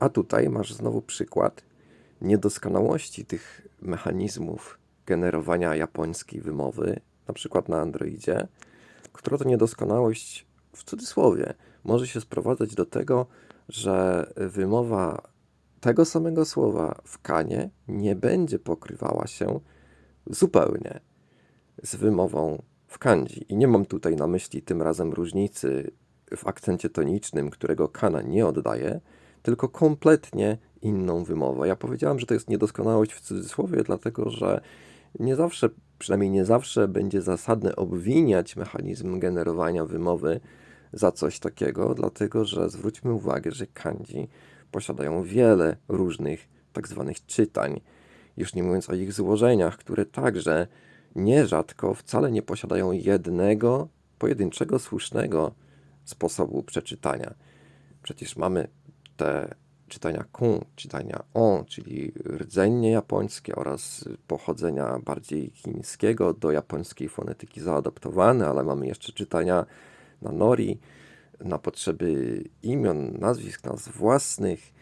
A tutaj masz znowu przykład niedoskonałości tych mechanizmów generowania japońskiej wymowy, na przykład na Androidzie, która to niedoskonałość w cudzysłowie może się sprowadzać do tego, że wymowa tego samego słowa w kanie nie będzie pokrywała się zupełnie z wymową w kanji. I nie mam tutaj na myśli tym razem różnicy w akcencie tonicznym, którego kana nie oddaje, tylko kompletnie inną wymowę. Ja powiedziałem, że to jest niedoskonałość w cudzysłowie, dlatego że nie zawsze, przynajmniej nie zawsze będzie zasadne obwiniać mechanizm generowania wymowy za coś takiego, dlatego że zwróćmy uwagę, że kanji posiadają wiele różnych tak zwanych czytań, już nie mówiąc o ich złożeniach, które także nierzadko wcale nie posiadają jednego pojedynczego słusznego sposobu przeczytania. Przecież mamy te czytania kun, czytania on, czyli rdzennie japońskie oraz pochodzenia bardziej chińskiego do japońskiej fonetyki zaadaptowane, ale mamy jeszcze czytania na nori, na potrzeby imion, nazwisk, nazw własnych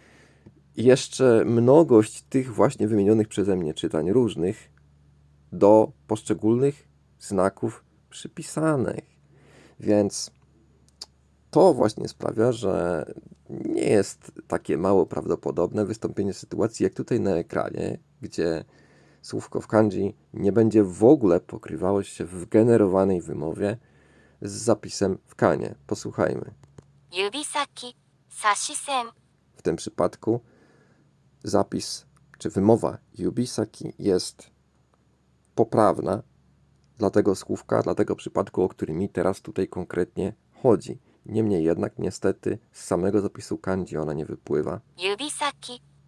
i jeszcze mnogość tych właśnie wymienionych przeze mnie czytań różnych do poszczególnych znaków przypisanych. Więc to właśnie sprawia, że nie jest takie mało prawdopodobne wystąpienie sytuacji jak tutaj na ekranie, gdzie słówko w kanji nie będzie w ogóle pokrywało się w generowanej wymowie z zapisem w kanie. Posłuchajmy. Yubisaki, sashisen. W tym przypadku zapis czy wymowa yubisaki jest poprawna dla tego słówka, dla tego przypadku, o którym mi teraz tutaj konkretnie pochodzi. Niemniej jednak niestety z samego zapisu kanji ona nie wypływa.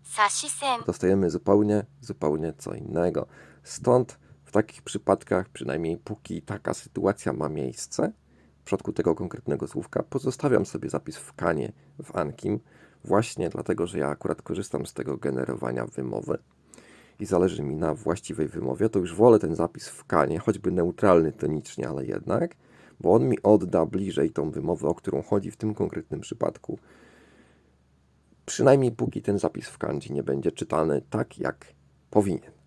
Sashisen. Dostajemy zupełnie, zupełnie co innego. Stąd w takich przypadkach, przynajmniej póki taka sytuacja ma miejsce, w przypadku tego konkretnego słówka, pozostawiam sobie zapis w kanie, w ankim, właśnie dlatego, że ja akurat korzystam z tego generowania wymowy i zależy mi na właściwej wymowie, to już wolę ten zapis w kanie, choćby neutralny tonicznie, ale jednak – bo on mi odda bliżej tą wymowę, o którą chodzi w tym konkretnym przypadku. Przynajmniej póki ten zapis w kanji nie będzie czytany tak, jak powinien.